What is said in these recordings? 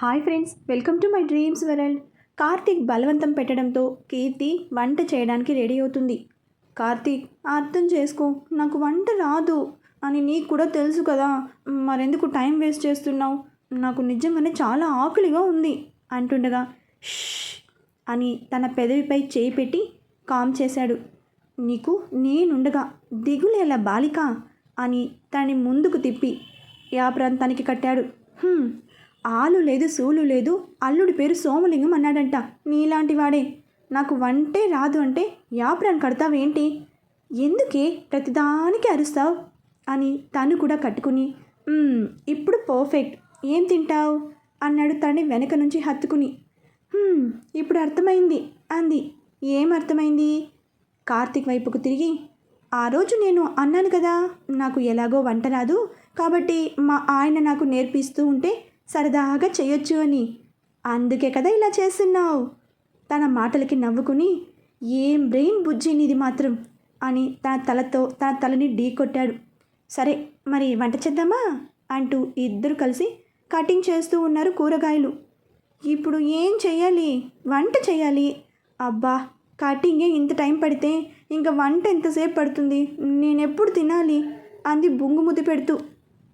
Hi friends welcome to my dreams world. Karthik బలవంతం పెట్టడంతో కీర్తి వంట చేయడానికి రెడీ అవుతుంది. కార్తీక్ అర్థం చేసుకో నాకు వంట రాదు అని నీకు కూడా తెలుసు కదా మరెందుకు టైం వేస్ట్ చేస్తున్నావు? నాకు నిజంగానే చాలా ఆకలిగా ఉంది అంటుండగా ష్ అని తన పెదవిపై చేయి పెట్టి కామ్ చేశాడు. నీకు నేనుండగా దిగులేలా బాలిక అని తనని ముందుకు తిప్పి యా ప్రాంతానికి కట్టాడు. ఆలు లేదు సూలు లేదు. అల్లుడి పేరు సోమలింగం అన్నాడంట. నీలాంటి వాడే నాకు వంటే రాదు అంటే యాప్రాన్ కడతావేంటి ఎందుకే ప్రతిదానికి అరుస్తావు? అని తను కూడా కట్టుకుని ఇప్పుడు పర్ఫెక్ట్ ఏం తింటావు? అన్నాడు తనని వెనక నుంచి హత్తుకుని. ఇప్పుడు అర్థమైంది అంది. ఏం అర్థమైంది? కార్తీక్ వైపుకు తిరిగి ఆ రోజు నేను అన్నాను కదా నాకు ఎలాగో వంట రాదు. కాబట్టి మా ఆయన నాకు నేర్పిస్తూ ఉంటే సరదాగా చేయొచ్చు అని. అందుకే కదా ఇలా చేస్తున్నావు. తన మాటలకి నవ్వుకుని ఏం బ్రెయిన్ బుజ్జి నీది మాత్రం? అని తన తలతో తన తలని ఢీ కొట్టాడు. సరే మరి వంట చేద్దామా? అంటూ ఇద్దరు కలిసి కటింగ్ చేస్తూ ఉన్నారు కూరగాయలు. ఇప్పుడు ఏం చేయాలి? వంట చేయాలి? అబ్బా కటింగే ఇంత టైం పడితే ఇంకా వంట ఎంతసేపు పడుతుంది? నేను ఎప్పుడు తినాలి? అంది బొంగు ముద్దు పెడుతూ.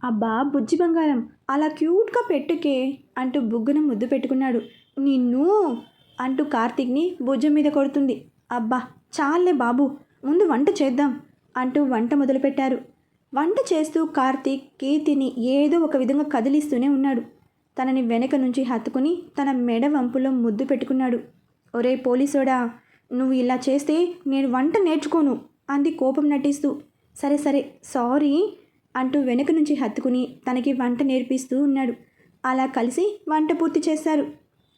అబ్బా బుజ్జి బంగారం అలా క్యూట్గా పెట్టుకే అంటూ బుగ్గన ముద్దు పెట్టుకున్నాడు. నిన్ను అంటూ కార్తీక్ని భుజం మీద కొడుతుంది. అబ్బా చాలే బాబు ముందు వంట చేద్దాం అంటూ వంట మొదలుపెట్టారు. వంట చేస్తూ కార్తీక్ కీర్తిని ఏదో ఒక విధంగా కదిలిస్తూనే ఉన్నాడు. తనని వెనక నుంచి హత్తుకుని తన మెడ వంపులో ముద్దు పెట్టుకున్నాడు. ఒరే పోలీసోడా నువ్వు ఇలా చేస్తే నేను వంట నేర్చుకోను అంది కోపం నటిస్తూ. సరే సరే సారీ అంటూ వెనుక నుంచి హత్తుకుని తనకి వంట నేర్పిస్తూ ఉన్నాడు. అలా కలిసి వంట పూర్తి చేశారు.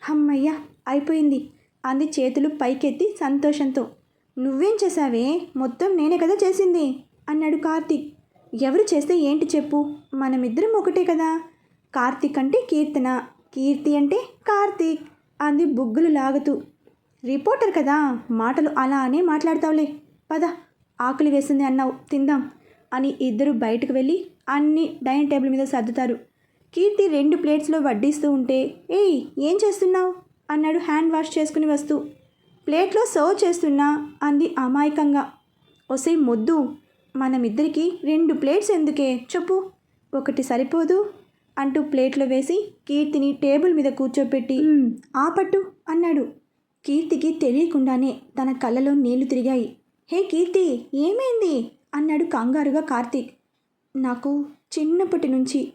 హమ్మయ్య అయిపోయింది. అంది చేతులు పైకెత్తి సంతోషంతో. నువ్వేం చేశావే? మొత్తం నేనే కదా చేసింది అన్నాడు కార్తీక్. ఎవరు చేస్తే ఏంటి చెప్పు? మనమిద్దరం ఒకటే కదా. కార్తీక్ అంటే కీర్తన కీర్తి అంటే కార్తీక్ అంది బుగ్గులు లాగుతూ. రిపోర్టర్ కదా మాటలు అలానే మాట్లాడతావులే. పద ఆకలి వేసింది అన్నావు తిందాం. అని ఇద్దరు బయటకు వెళ్ళి అన్ని డైనింగ్ టేబుల్ మీద సర్దుతారు. కీర్తి రెండు ప్లేట్స్లో వడ్డిస్తూ ఉంటే ఏయ్ ఏం చేస్తున్నావు? అన్నాడు హ్యాండ్ వాష్ చేసుకుని వస్తూ. ప్లేట్లో సర్వ్ చేస్తున్నా అంది అమాయకంగా. ఒసే మొద్దు మనమిద్దరికి రెండు ప్లేట్స్ ఎందుకే? చెప్పు. ఒకటి సరిపోదు అంటూ ప్లేట్లో వేసి కీర్తిని టేబుల్ మీద కూర్చోపెట్టి ఆపట్టు ఆ పట్టు అన్నాడు. కీర్తికి తెలియకుండానే తన కళ్ళలో నీళ్ళు తిరిగాయి. హే కీర్తి ఏమైంది? అన్నాడు కంగారుగా కార్తీక్. నాకు చిన్నప్పటి నుంచి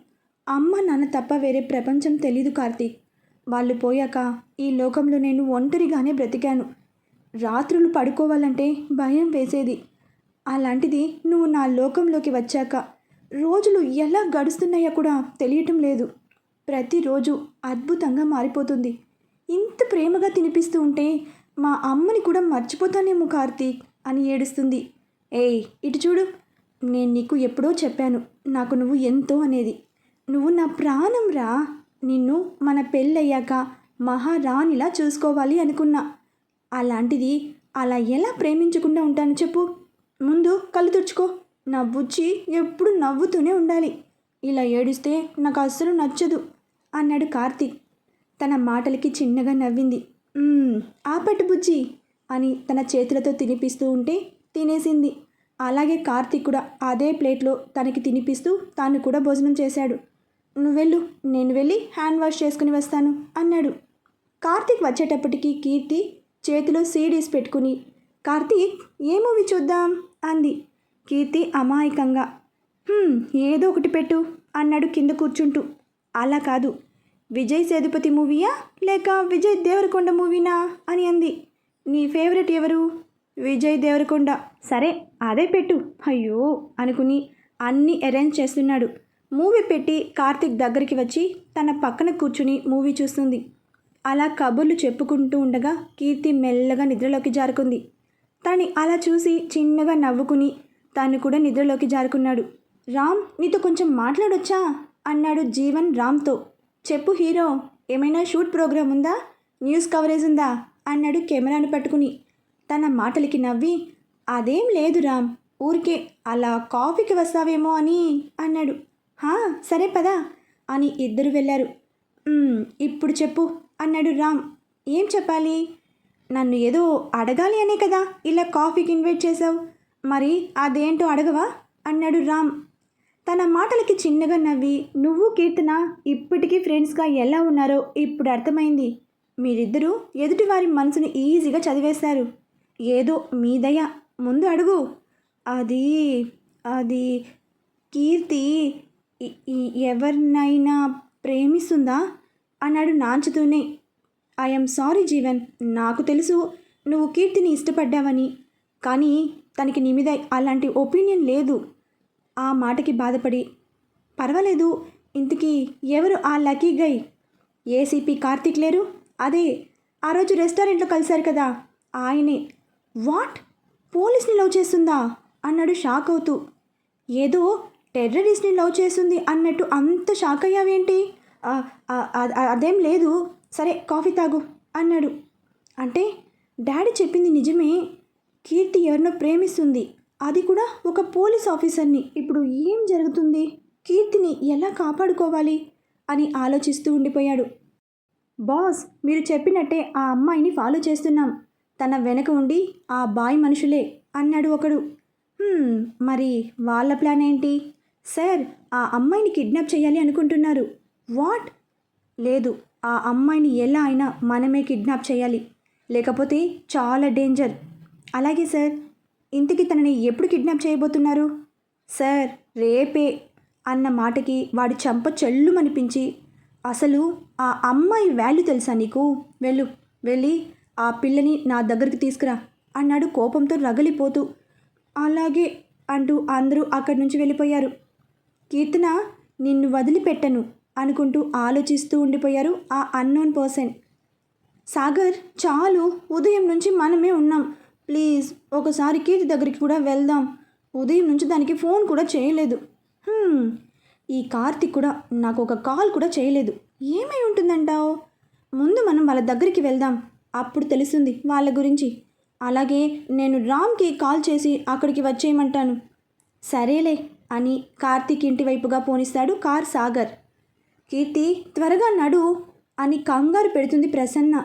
అమ్మ నాన్న తప్ప వేరే ప్రపంచం తెలీదు కార్తీక్. వాళ్ళు పోయాక ఈ లోకంలో నేను ఒంటరిగానే బ్రతికాను. రాత్రులు పడుకోవాలంటే భయం వేసేది. అలాంటిది నువ్వు నా లోకంలోకి వచ్చాక రోజులు ఎలా గడుస్తున్నాయో కూడా తెలియటం లేదు. ప్రతిరోజు అద్భుతంగా మారిపోతుంది. ఇంత ప్రేమగా తినిపిస్తూ ఉంటే మా అమ్మని కూడా మర్చిపోతానేమో కార్తీక్ అని ఏడుస్తుంది. ఏయ్ ఇటు చూడు. నేను నీకు ఎప్పుడో చెప్పాను నాకు నువ్వు ఎంతో అనేది. నువ్వు నా ప్రాణం రా. నిన్ను మన పెళ్ళయ్యాక మహారాణిలా చూసుకోవాలి అనుకున్నా. అలాంటిది అలా ఎలా ప్రేమించకుండా ఉంటాను చెప్పు. ముందు కళ్ళు తుడుచుకో. నా బుజ్జి ఎప్పుడు నవ్వుతూనే ఉండాలి. ఇలా ఏడిస్తే నాకు అస్సలు నచ్చదు అన్నాడు కార్తీక్. తన మాటలకి చిన్నగా నవ్వింది. ఆపట్టు బుజ్జి అని తన చేతులతో తినిపిస్తూ ఉంటే తినేసింది. అలాగే కార్తీక్ కూడా అదే ప్లేట్లో తనకి తినిపిస్తూ తాను కూడా భోజనం చేశాడు. నువ్వెళ్ళు నేను వెళ్ళి హ్యాండ్ వాష్ చేసుకుని వస్తాను అన్నాడు. కార్తీక్ వచ్చేటప్పటికి కీర్తి చేతిలో సీడీస్ పెట్టుకుని కార్తీక్ ఏ మూవీ చూద్దాం? అంది. కీర్తి అమాయకంగా ఏదో ఒకటి పెట్టు అన్నాడు కింద కూర్చుంటూ. అలా కాదు. విజయ్ సేతుపతి మూవీయా లేక విజయ్ దేవరకొండ మూవీనా? అని అంది. నీ ఫేవరెట్ ఎవరు? విజయ్ దేవరకొండ. సరే అదే పెట్టు. అయ్యో అనుకుని అన్నీ అరేంజ్ చేస్తున్నాడు. మూవీ పెట్టి కార్తీక్ దగ్గరికి వచ్చి తన పక్కన కూర్చుని మూవీ చూస్తుంది. అలా కబుర్లు చెప్పుకుంటూ ఉండగా కీర్తి మెల్లగా నిద్రలోకి జారుకుంది. తని అలా చూసి చిన్నగా నవ్వుకుని తాను కూడా నిద్రలోకి జారుకున్నాడు. రామ్ నీతో కొంచెం మాట్లాడొచ్చా? అన్నాడు జీవన్ రామ్తో. చెప్పు హీరో ఏమైనా షూట్ ప్రోగ్రామ్ ఉందా? న్యూస్ కవరేజ్ ఉందా? అన్నాడు కెమెరాను పట్టుకుని. తన మాటలకి నవ్వి అదేం లేదు రామ్ ఊరికే అలా కాఫీకి వస్తావేమో అని అన్నాడు. హా సరే పదా అని ఇద్దరు వెళ్ళారు. ఇప్పుడు చెప్పు అన్నాడు రామ్. ఏం చెప్పాలి? నన్ను ఏదో అడగాలి అనే కదా ఇలా కాఫీకి ఇన్వైట్ చేశావు. మరి అదేంటో అడగవా? అన్నాడు రామ్. తన మాటలకి చిన్నగా నవ్వి నువ్వు కీర్తన ఇప్పటికీ ఫ్రెండ్స్గా ఎలా ఉన్నారో ఇప్పుడు అర్థమైంది. మీరిద్దరూ ఎదుటివారి మనసుని ఈజీగా చదివేశారు. ఏదో మీ దయ. ముందు అడుగు. అది అది కీర్తి ఎవరినైనా ప్రేమిస్తుందా? అన్నాడు నాంచుతూనే. I'm sorry Jeevan. నాకు తెలుసు నువ్వు కీర్తిని ఇష్టపడ్డావని. కానీ తనకి నీ మీద అలాంటి ఒపీనియన్ లేదు. ఆ మాటకి బాధపడి పర్వాలేదు ఇంతకీ ఎవరు ఆ లక్కీ గై? ఏసీపీ కార్తీక్ లేరు? అదే ఆ రోజు రెస్టారెంట్లో కలిశారు కదా ఆయనే. వాట్? పోలీస్ని లవ్ చేస్తుందా? అన్నాడు షాక్ అవుతూ. ఏదో టెర్రరిస్ట్ని లవ్ చేస్తుంది అన్నట్టు అంత షాక్ అయ్యావేంటి? అదేం లేదు. సరే కాఫీ తాగు అన్నాడు. అంటే డాడీ చెప్పింది నిజమే. కీర్తి ఎవరినో ప్రేమిస్తుంది. అది కూడా ఒక పోలీస్ ఆఫీసర్ని. ఇప్పుడు ఏం జరుగుతుంది? కీర్తిని ఎలా కాపాడుకోవాలి? అని ఆలోచిస్తూ ఉండిపోయాడు. బాస్ మీరు చెప్పినట్టే ఆ అమ్మాయిని ఫాలో చేస్తున్నాం. తన వెనక ఉండి ఆ బాయ్ మనుషులే అన్నాడు ఒకడు. మరి వాళ్ళ ప్లాన్ ఏంటి? సార్ ఆ అమ్మాయిని కిడ్నాప్ చేయాలి అనుకుంటున్నారు. వాట్? లేదు ఆ అమ్మాయిని ఎలా అయినా మనమే కిడ్నాప్ చేయాలి. లేకపోతే చాలా డేంజర్. అలాగే సార్. ఇంతకీ తనని ఎప్పుడు కిడ్నాప్ చేయబోతున్నారు? సార్ రేపే అన్న మాటకి వాడి చంప చెల్లుమనిపించి అసలు ఆ అమ్మాయి వాల్యూ తెలుసా నీకు? వెళ్ళు వెళ్ళి ఆ పిల్లని నా దగ్గరికి తీసుకురా అన్నాడు కోపంతో రగిలిపోతూ. అలాగే అంటూ అందరూ అక్కడి నుంచి వెళ్ళిపోయారు. కీర్తన నిన్ను వదిలిపెట్టను అనుకుంటూ ఆలోచిస్తూ ఉండిపోయారు ఆ అన్నోన్ పర్సన్. సాగర్ చాలు ఉదయం నుంచి మనమే ఉన్నాం. ప్లీజ్ ఒకసారి కీర్తి దగ్గరికి కూడా వెళ్దాం. ఉదయం నుంచి దానికి ఫోన్ కూడా చేయలేదు. ఈ కార్తిక్ కూడా నాకు ఒక కాల్ కూడా చేయలేదు. ఏమై ఉంటుందంటావు? ముందు మనం వాళ్ళ దగ్గరికి వెళ్దాం. అప్పుడు తెలుస్తుంది వాళ్ళ గురించి. అలాగే నేను రామ్కి కాల్ చేసి అక్కడికి వచ్చేయమంటాను. సరేలే అని కార్తీక్ ఇంటి వైపుగా పోనిస్తాడు కార్ సాగర్. కీర్తి త్వరగా నడు అని కంగారు పెడుతుంది ప్రసన్న.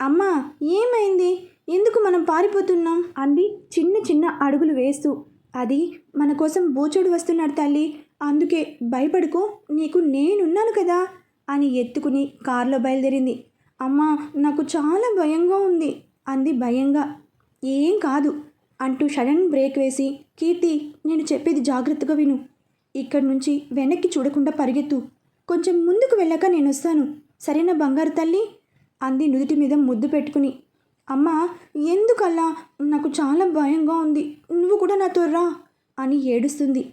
అమ్మా ఏమైంది? ఎందుకు మనం పారిపోతున్నాం? అంది చిన్న చిన్న అడుగులు వేస్తూ. అది మన కోసం బోచోడు వస్తున్నాడు తల్లి. అందుకే భయపడుకో నీకు నేనున్నాను కదా అని ఎత్తుకుని కారులో బయలుదేరింది. అమ్మా నాకు చాలా భయంగా ఉంది. అంది భయంగా. ఏం కాదు అంటూ సడన్ బ్రేక్ వేసి కీర్తి నేను చెప్పేది జాగ్రత్తగా విను. ఇక్కడి నుంచి వెనక్కి చూడకుండా పరిగెత్తు. కొంచెం ముందుకు వెళ్ళాక నేను వస్తాను. సరేనా బంగారు తల్లి? అంది నుదుటి మీద ముద్దు పెట్టుకుని. అమ్మా ఎందుకల్లా నాకు చాలా భయంగా ఉంది. నువ్వు కూడా నాతో రా అని ఏడుస్తుంది.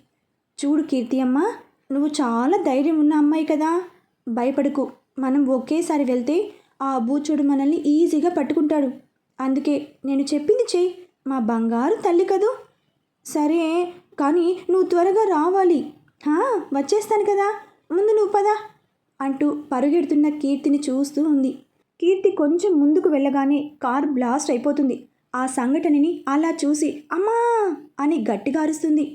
చూడు కీర్తి అమ్మ నువ్వు చాలా ధైర్యం ఉన్న అమ్మాయి కదా. భయపడకు. మనం ఒకేసారి వెళ్తే ఆ బూచుడు మనల్ని ఈజీగా పట్టుకుంటాడు. అందుకే నేను చెప్పింది చెయ్యి. మా బంగారు తల్లి కదూ? సరే కానీ నువ్వు త్వరగా రావాలి. వచ్చేస్తాను కదా. ముందు నువ్వు పదా అంటూ పరుగెడుతున్న కీర్తిని చూస్తూ ఉంది. కీర్తి కొంచెం ముందుకు వెళ్ళగానే కార్ బ్లాస్ట్ అయిపోతుంది. ఆ సంఘటనని అలా చూసి అమ్మా! అని గట్టిగా అరుస్తుంది.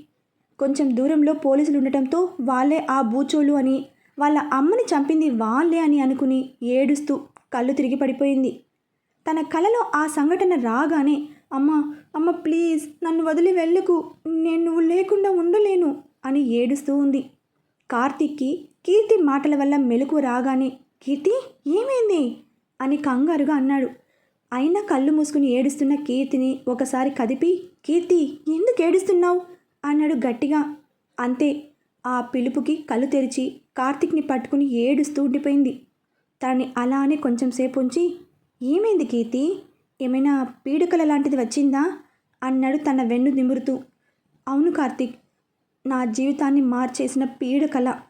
కొంచెం దూరంలో పోలీసులు ఉండటంతో వాళ్ళే ఆ బూచోళ్ళు అని వాళ్ళ అమ్మని చంపింది వాళ్ళే అని అనుకుని ఏడుస్తూ కళ్ళు తిరిగి పడిపోయింది. తన కలలో ఆ సంఘటన రాగానే అమ్మ అమ్మ ప్లీజ్ నన్ను వదిలి వెళ్ళకు. నేను నువ్వు లేకుండా ఉండలేను అని ఏడుస్తూ ఉంది. కార్తీక్కి కీర్తి మాటల వల్ల మెలకు రాగానే కీర్తి ఏమైంది? అని కంగారుగా అన్నాడు. అయినా కళ్ళు మూసుకుని ఏడుస్తున్న కీర్తిని ఒకసారి కదిపి కీర్తి ఎందుకు ఏడుస్తున్నావు? అన్నాడు గట్టిగా. అంతే ఆ పిలుపుకి కళ్ళు తెరిచి కార్తీక్ని పట్టుకుని ఏడుస్తూ ఉండిపోయింది. తనని అలానే కొంచెం సేపు ఉంచి ఏమైంది కీర్తి? ఏమైనా పీడకల లాంటిది వచ్చిందా? అన్నాడు తన వెన్ను నిమురుతూ. అవును కార్తీక్ నా జీవితాన్ని మార్చేసిన పీడకల.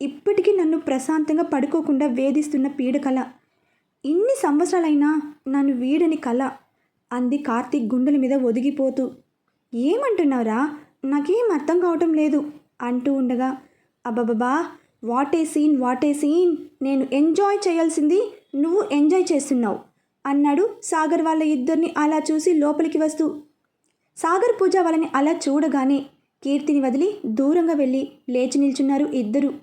ఇప్పటికీ నన్ను ప్రశాంతంగా పడుకోకుండా వేధిస్తున్న పీడకల. ఇన్ని సంవత్సరాలైనా నన్ను వీడని కళ అంది కార్తీక్ గుండెల మీద ఒదిగిపోతూ. ఏమంటున్నావురా? నాకేం అర్థం కావటం లేదు అంటూ ఉండగా అబ్బబ్బా what a scene what a scene నేను ఎంజాయ్ చేయాల్సింది నువ్వు ఎంజాయ్ చేస్తున్నావు. అన్నాడు సాగర్ వాళ్ళ ఇద్దరిని అలా చూసి లోపలికి వస్తూ. సాగర్ పూజ వాళ్ళని అలా చూడగానే కీర్తిని వదిలి దూరంగా వెళ్ళి లేచి నిల్చున్నారు ఇద్దరు.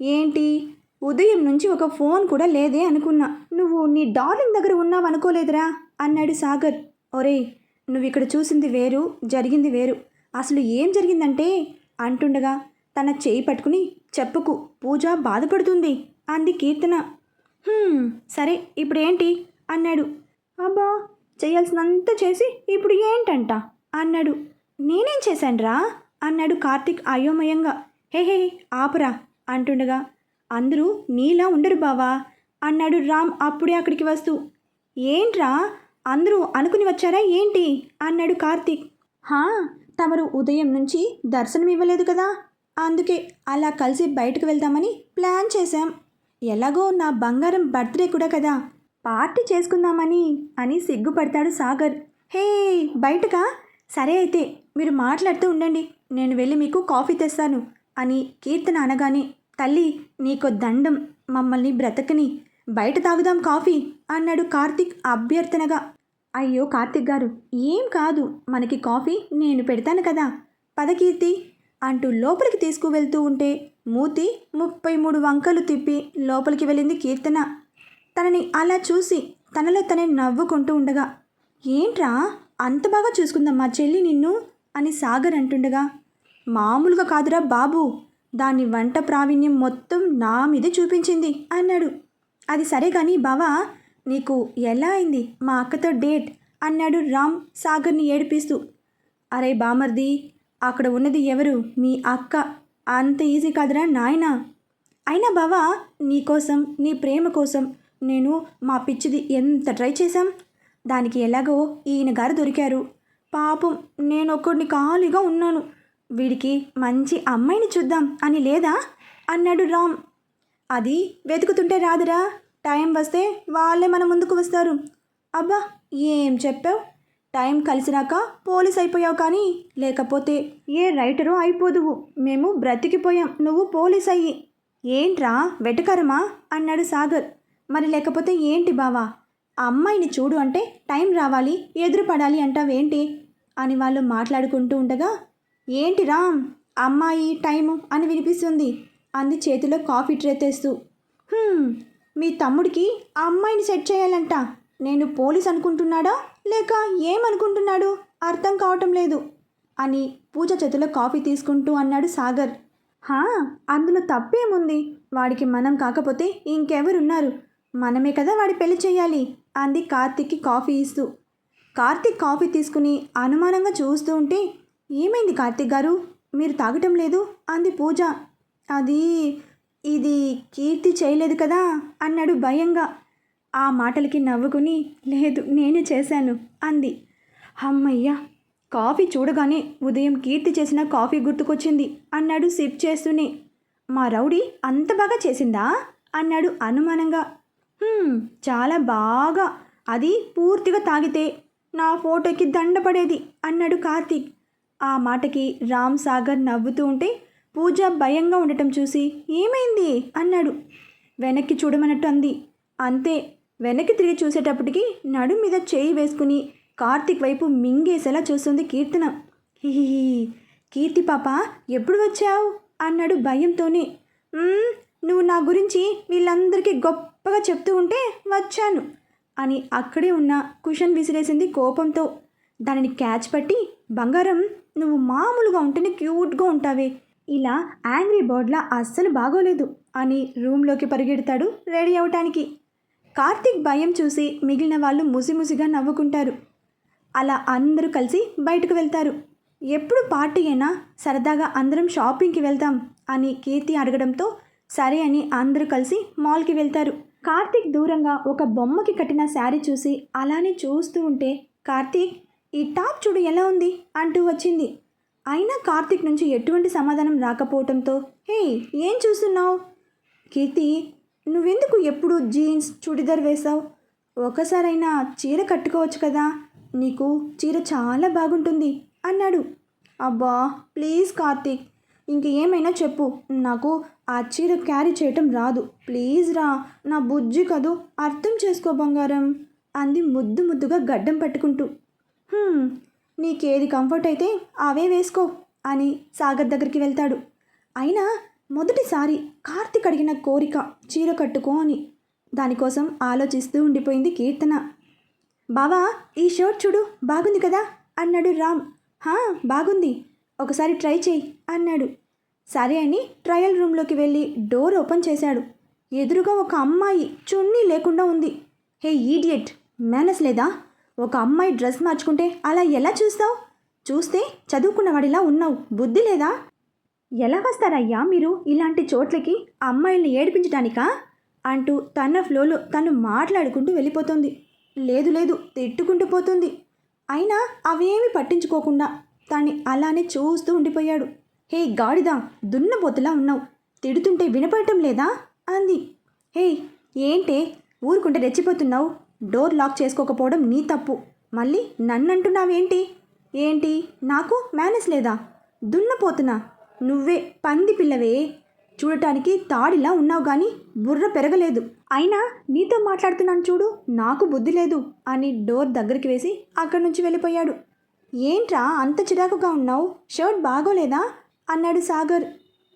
ఏంటి? ఉదయం నుంచి ఒక ఫోన్ కూడా లేదే అనుకున్నా. నువ్వు నీ డార్లింగ్ దగ్గర ఉన్నావు అనుకోలేదురా? అన్నాడు సాగర్. ఒరే నువ్వు ఇక్కడ చూసింది వేరు జరిగింది వేరు. అసలు ఏం జరిగిందంటే అంటుండగా తన చేయి పట్టుకుని చెప్పుకు పూజ బాధపడుతుంది. అంది కీర్తన. సరే ఇప్పుడు ఏంటి? అన్నాడు. అబ్బా చేయాల్సినంత చేసి ఇప్పుడు ఏంటంట? అన్నాడు. నేనేం చేశానురా? అన్నాడు కార్తిక్ అయోమయంగా. హే హే ఆపరా అంటుండగా. అందరూ నీలా ఉండరు బావా అన్నాడు రామ్ అప్పుడే అక్కడికి వస్తూ. ఏంట్రా అందరూ అనుకుని వచ్చారా ఏంటి? అన్నాడు కార్తీక్. హా తమరు ఉదయం నుంచి దర్శనం ఇవ్వలేదు కదా? అందుకే అలా కలిసి బయటకు వెళ్దామని ప్లాన్ చేశాం. ఎలాగో నా బంగారం బర్త్డే కూడా కదా. పార్టీ చేసుకుందామని అని సిగ్గుపడతాడు సాగర్. హే బయటకా? సరే అయితే మీరు మాట్లాడుతూ ఉండండి. నేను వెళ్ళి మీకు కాఫీ తెస్తాను అని కీర్తన అనగానే తల్లి నీకు దండం. మమ్మల్ని బ్రతకని బయట తాగుదాం కాఫీ అన్నాడు కార్తిక్ అభ్యర్థనగా. అయ్యో కార్తిక్ గారు ఏం కాదు. మనకి కాఫీ నేను పెడతాను కదా. పదకీర్తి అంటూ లోపలికి తీసుకువెళ్తూ ఉంటే మూతి ముప్పై మూడు వంకలు తిప్పి లోపలికి వెళ్ళింది కీర్తన. తనని అలా చూసి తనలో తనే నవ్వుకుంటూ ఉండగా ఏంట్రా? అంత బాగా చూసుకుందమ్మా చెల్లి నిన్ను అని సాగర్ అంటుండగా మామూలుగా కాదురా బాబు దాని వంట ప్రావీణ్యం మొత్తం నా మీదే చూపించింది అన్నాడు. అది సరే కానీ బావా నీకు ఎలా అయింది మా అక్కతో డేట్? అన్నాడు రామ్ సాగర్ని ఏడిపిస్తూ. అరే బామర్ది అక్కడ ఉన్నది ఎవరు? మీ అక్క. అంత ఈజీ కాదురా నాయనా. అయినా బావా నీకోసం నీ ప్రేమ కోసం నేను మా పిచ్చిది ఎంత ట్రై చేశాం? దానికి ఎలాగో ఈయన గారు దొరికారు. పాపం నేను ఒక్కడిని ఖాళీగా ఉన్నాను. వీడికి మంచి అమ్మాయిని చూద్దాం అని లేదా? అన్నాడు రామ్. అది వెతుకుతుంటే రాదురా. టైం వస్తే వాళ్ళే మన ముందుకు వస్తారు. అబ్బా ఏం చెప్పావు? టైం కలిసినాక పోలీస్ అయిపోయావు కానీ లేకపోతే ఏ రైటరో అయిపోదువు. మేము బ్రతికిపోయాం. నువ్వు పోలీస్ అయ్యి. ఏంట్రా? వెటకరమా? అన్నాడు సాగర్. మరి లేకపోతే ఏంటి బావా? ఆ అమ్మాయిని చూడు అంటే టైం రావాలి ఎదురుపడాలి అంటావేంటి? అని వాళ్ళు మాట్లాడుకుంటూ ఉండగా ఏంటి రామ్? అమ్మాయి టైము అని వినిపిస్తుంది. అంది చేతిలో కాఫీ ట్రే తెస్తూ. మీ తమ్ముడికి ఆ అమ్మాయిని సెట్ చేయాలంట. నేను పోలీస్ అనుకుంటున్నాడా? లేక ఏమనుకుంటున్నాడు? అర్థం కావటం లేదు. అని పూజ చేతిలో కాఫీ తీసుకుంటూ అన్నాడు సాగర్. హా అందులో తప్పేముంది? వాడికి మనం కాకపోతే ఇంకెవరున్నారు? మనమే కదా వాడి పెళ్ళి చేయాలి అంది కార్తిక్కి కాఫీ ఇస్తూ. కార్తిక్ కాఫీ తీసుకుని అనుమానంగా చూస్తూ ఉంటే ఏమైంది కార్తిక్ గారు? మీరు తాగటం లేదు? అంది పూజ. అది ఇది కీర్తి చేయలేదు కదా? అన్నాడు భయంగా. ఆ మాటలకి నవ్వుకుని లేదు నేను చేశాను అంది. అమ్మయ్యా కాఫీ చూడగానే ఉదయం కీర్తి చేసిన కాఫీ గుర్తుకొచ్చింది అన్నాడు సిప్ చేస్తూనే. మా రౌడీ అంత బాగా చేసిందా? అన్నాడు అనుమానంగా. చాలా బాగా. అది పూర్తిగా తాగితే నా ఫోటోకి దండపడేది అన్నాడు కార్తీక్. ఆ మాటకి రామ్ సాగర్ నవ్వుతూ ఉంటే పూజ భయంగా ఉండటం చూసి ఏమైంది? అన్నాడు. వెనక్కి చూడమన్నట్టు అంది. అంతే వెనక్కి తిరిగి చూసేటప్పటికి నడు మీద చేయి వేసుకుని కార్తీక్ వైపు మింగేసేలా చూస్తుంది కీర్తన. హిహిహి. కీర్తి పాప ఎప్పుడు వచ్చావు? అన్నాడు భయంతోనే. నువ్వు నా గురించి వీళ్ళందరికీ గొప్పగా చెప్తూ ఉంటే వచ్చాను అని అక్కడే ఉన్న కుషన్ విసిరేసింది కోపంతో. దానిని క్యాచ్ పట్టి బంగారం నువ్వు మామూలుగా ఉంటేనే క్యూట్గా ఉంటావే. ఇలా యాంగ్రీ బర్డ్లా అస్సలు బాగోలేదు అని రూమ్లోకి పరిగెడతాడు రెడీ అవటానికి. కార్తీక్ భయం చూసి మిగిలిన వాళ్ళు ముసిముసిగా నవ్వుకుంటారు. అలా అందరూ కలిసి బయటకు వెళ్తారు. ఎప్పుడు పార్టీ అయినా సరదాగా అందరం షాపింగ్కి వెళ్తాం అని కీర్తి అడగడంతో సరే అని అందరూ కలిసి మాల్కి వెళ్తారు. కార్తీక్ దూరంగా ఒక బొమ్మకి కట్టిన శారీ చూసి అలానే చూస్తూ ఉంటే కార్తీక్ ఈ టాప్ చూడు ఎలా ఉంది? అంటూ వచ్చింది. అయినా కార్తీక్ నుంచి ఎటువంటి సమాధానం రాకపోవడంతో హే ఏం చూస్తున్నావు? కీర్తి నువ్వెందుకు ఎప్పుడు జీన్స్ చుడిదార్ వేశావు? ఒకసారైనా చీర కట్టుకోవచ్చు కదా? నీకు చీర చాలా బాగుంటుంది అన్నాడు. అబ్బా ప్లీజ్ కార్తీక్ ఇంకేమైనా చెప్పు. నాకు ఆ చీర క్యారీ చేయటం రాదు. ప్లీజ్ రా నా బుజ్జి కదూ అర్థం చేసుకో బంగారం అంది ముద్దు ముద్దుగా గడ్డం పట్టుకుంటూ. నీకేది కంఫర్ట్ అయితే అవే వేసుకో అని సాగర్ దగ్గరికి వెళ్తాడు. అయినా మొదటిసారి కార్తిక్ అడిగిన కోరిక చీర కట్టుకో అని. దానికోసం ఆలోచిస్తూ ఉండిపోయింది కీర్తన. బావా ఈ షర్ట్ చూడు బాగుంది కదా? అన్నాడు రామ్. హా బాగుంది. ఒకసారి ట్రై చేయి అన్నాడు. సరే అని ట్రయల్ రూమ్లోకి వెళ్ళి డోర్ ఓపెన్ చేశాడు. ఎదురుగా ఒక అమ్మాయి చున్నీ లేకుండా ఉంది. హే ఈడియట్! మేనస్ లేదా? ఒక అమ్మాయి డ్రెస్ మార్చుకుంటే అలా ఎలా చూస్తావు? చూస్తే చదువుకున్నవాడిలా ఉన్నావు. బుద్ధి లేదా? ఎలా వస్తారయ్యా మీరు ఇలాంటి చోట్లకి అమ్మాయిల్ని ఏడిపించడానికా అంటూ తన ఫ్లోలో తను మాట్లాడుకుంటూ వెళ్ళిపోతుంది. లేదు లేదు తిట్టుకుంటూ పోతుంది. అయినా అవేమి పట్టించుకోకుండా దాన్ని అలానే చూస్తూ ఉండిపోయాడు. హే గాడిదా దున్నపోతులా ఉన్నావు. తిడుతుంటే వినపడటం లేదా? అంది. హే ఏంటే? ఊరుకుంటే రెచ్చిపోతున్నావు. డోర్ లాక్ చేసుకోకపోవడం నీ తప్పు. మళ్ళీ నన్నంటున్నావేంటి? ఏంటి? నాకు మేనేజ్ లేదా? దున్నపోతున్నా నువ్వే పంది పిల్లవే. చూడటానికి తాడిలా ఉన్నావు కానీ బుర్ర పెరగలేదు. అయినా నీతో మాట్లాడుతున్నాను చూడు నాకు బుద్ధి లేదు అని డోర్ దగ్గరికి వేసి అక్కడి నుంచి వెళ్ళిపోయాడు. ఏంట్రా అంత చిరాకుగా ఉన్నావు? షర్ట్ బాగోలేదా? అన్నాడు సాగర్.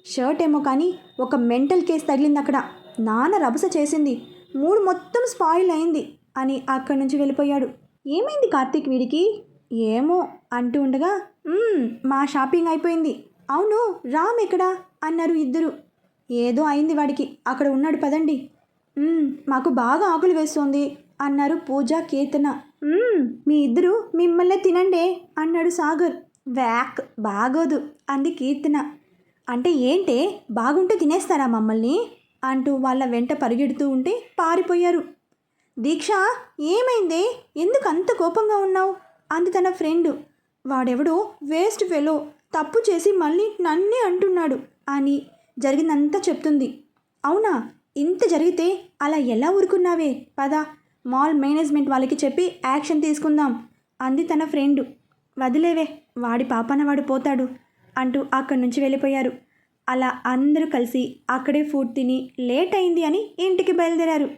షర్ట్ ఏమో కానీ ఒక మెంటల్ కేస్ తగిలింది అక్కడ. నాన్న రభస చేసింది. మూడు మొత్తం స్పాయిల్ అయింది అని అక్కడి నుంచి వెళ్ళిపోయాడు. ఏమైంది కార్తీక్ వీడికి? ఏమో అంటూ ఉండగా మా షాపింగ్ అయిపోయింది. అవును రామ్ ఎక్కడా? అన్నారు ఇద్దరు. ఏదో అయింది వాడికి. అక్కడ ఉన్నాడు పదండి. మాకు బాగా ఆకులు వేస్తోంది అన్నారు పూజ కీర్తన. మీ ఇద్దరు మిమ్మల్నే తినండే అన్నాడు సాగర్. వ్యాక్ బాగోదు అంది కీర్తన. అంటే ఏంటే బాగుంటే తినేస్తారా మమ్మల్ని? అంటూ వాళ్ళ వెంట పరిగెడుతూ ఉంటే పారిపోయారు. దీక్ష ఏమైంది? ఎందుకు అంత కోపంగా ఉన్నావు? అంది తన ఫ్రెండ్. వాడెవడో వేస్ట్ ఫెలో. తప్పు చేసి మళ్ళీ నన్నే అంటున్నాడు అని జరిగిందంతా చెప్తుంది. అవునా? ఇంత జరిగితే అలా ఎలా ఊరుకున్నావే? పద మాల్ మేనేజ్మెంట్ వాళ్ళకి చెప్పి యాక్షన్ తీసుకుందాం అంది తన ఫ్రెండు. వదిలేవే వాడి పాపన వాడు పోతాడు అంటూ అక్కడి నుంచి వెళ్ళిపోయారు. అలా అందరూ కలిసి అక్కడే ఫుడ్ తిని లేట్ అయింది అని ఇంటికి బయలుదేరారు.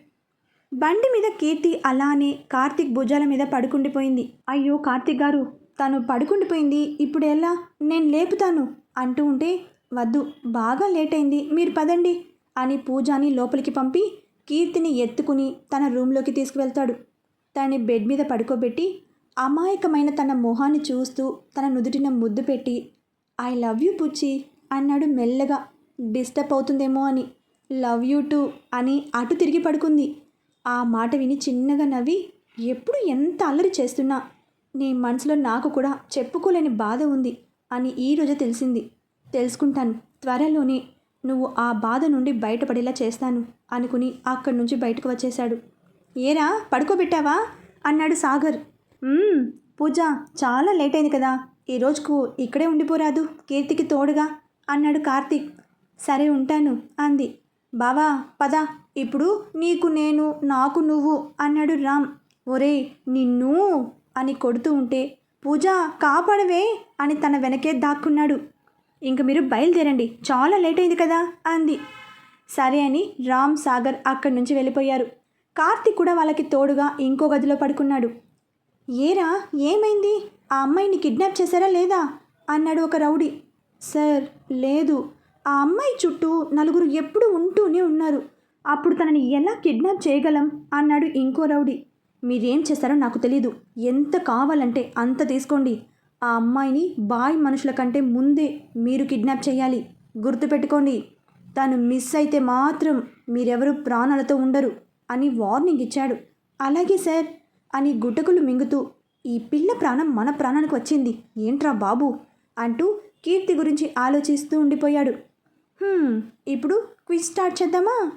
బండి మీద కీర్తి అలానే కార్తీక్ భుజాల మీద పడుకుండిపోయింది. అయ్యో కార్తీక్ గారు తను పడుకుండిపోయింది. ఇప్పుడు ఎలా? నేను లేపుతాను. అంటూ ఉంటే వద్దు బాగా లేట్ అయింది మీరు పదండి అని పూజాని లోపలికి పంపి కీర్తిని ఎత్తుకుని తన రూమ్లోకి తీసుకువెళ్తాడు. తనని బెడ్ మీద పడుకోబెట్టి అమాయకమైన తన మొహాన్ని చూస్తూ తన నుదుటిన ముద్దు పెట్టి ఐ లవ్ యూ పుచ్చి అన్నాడు మెల్లగా. డిస్టర్బ్ అవుతుందేమో అని. లవ్ యూ టూ అని అటు తిరిగి పడుకుంది. ఆ మాట విని చిన్నగా నవ్వి ఎప్పుడు ఎంత అల్లరి చేస్తున్నా నీ మనసులో నాకు కూడా చెప్పుకోలేని బాధ ఉంది అని ఈరోజు తెలిసింది. తెలుసుకుంటాను. త్వరలోనే నువ్వు ఆ బాధ నుండి బయటపడేలా చేస్తాను అనుకుని అక్కడి నుంచి బయటకు వచ్చేశాడు. ఏరా పడుకోబెట్టావా? అన్నాడు సాగర్. పూజ చాలా లేట్ అయింది కదా. ఈ రోజుకు ఇక్కడే ఉండిపోరాదు కీర్తికి తోడుగా అన్నాడు కార్తీక్. సరే ఉంటాను అంది. బావా పద. ఇప్పుడు నీకు నేను నాకు నువ్వు అన్నాడు రామ్. ఒరే నిన్ను అని కొడుతూ ఉంటే పూజ కాపాడవే అని తన వెనకే దాక్కున్నాడు. ఇంక మీరు బయలుదేరండి చాలా లేట్ అయింది కదా అంది. సరే అని రామ్ సాగర్ అక్కడి నుంచి వెళ్ళిపోయారు. కార్తీక్ కూడా వాళ్ళకి తోడుగా ఇంకో గదిలో పడుకున్నాడు. ఏరా ఏమైంది? ఆ అమ్మాయిని కిడ్నాప్ చేశారా లేదా? అన్నాడు ఒక రౌడీ. సార్ లేదు. ఆ అమ్మాయి చుట్టూ నలుగురు ఎప్పుడు ఉంటూనే ఉన్నారు. అప్పుడు తనని ఎలా కిడ్నాప్ చేయగలం? అన్నాడు ఇంకో రౌడీ. మీరేం చేస్తారో నాకు తెలీదు. ఎంత కావాలంటే అంత తీసుకోండి. ఆ అమ్మాయిని బాయ్ మనుషుల కంటే ముందే మీరు కిడ్నాప్ చేయాలి. గుర్తుపెట్టుకోండి. తను మిస్ అయితే మాత్రం మీరెవరు ప్రాణాలతో ఉండరు అని వార్నింగ్ ఇచ్చాడు. అలాగే సార్ అని గుటకులు మింగుతూ ఈ పిల్ల ప్రాణం మన ప్రాణానికి వచ్చింది. ఏంట్రా బాబు? అంటూ కీర్తి గురించి ఆలోచిస్తూ ఉండిపోయాడు. ఇప్పుడు క్విజ్ స్టార్ట్ చేద్దామా?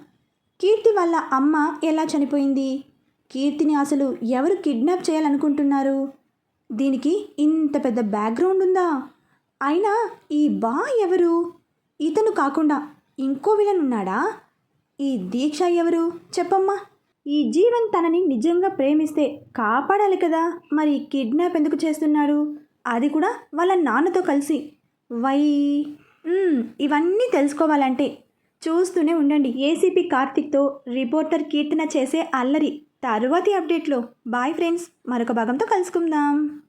కీర్తి వాళ్ళ అమ్మ ఎలా చనిపోయింది? కీర్తిని అసలు ఎవరు కిడ్నాప్ చేయాలనుకుంటున్నారు? దీనికి ఇంత పెద్ద బ్యాక్గ్రౌండ్ ఉందా? అయినా ఈ బా ఎవరు? ఇతను కాకుండా ఇంకో విలన్ ఉన్నాడా? ఈ దీక్ష ఎవరు? చెప్పమ్మా. ఈ జీవన్ తనని నిజంగా ప్రేమిస్తే కాపాడాలి కదా? మరి కిడ్నాప్ ఎందుకు చేస్తున్నాడు? అది కూడా వాళ్ళ నాన్నతో కలిసి. వై ఇవన్నీ తెలుసుకోవాలంటే చూస్తూనే ఉండండి. ఏసీపీ కార్తిక్తో రిపోర్టర్ కీర్తన చేసే అల్లరి. తరువాతి అప్డేట్లో. Bye friends. మరొక భాగంతో కలుసుకుందాం.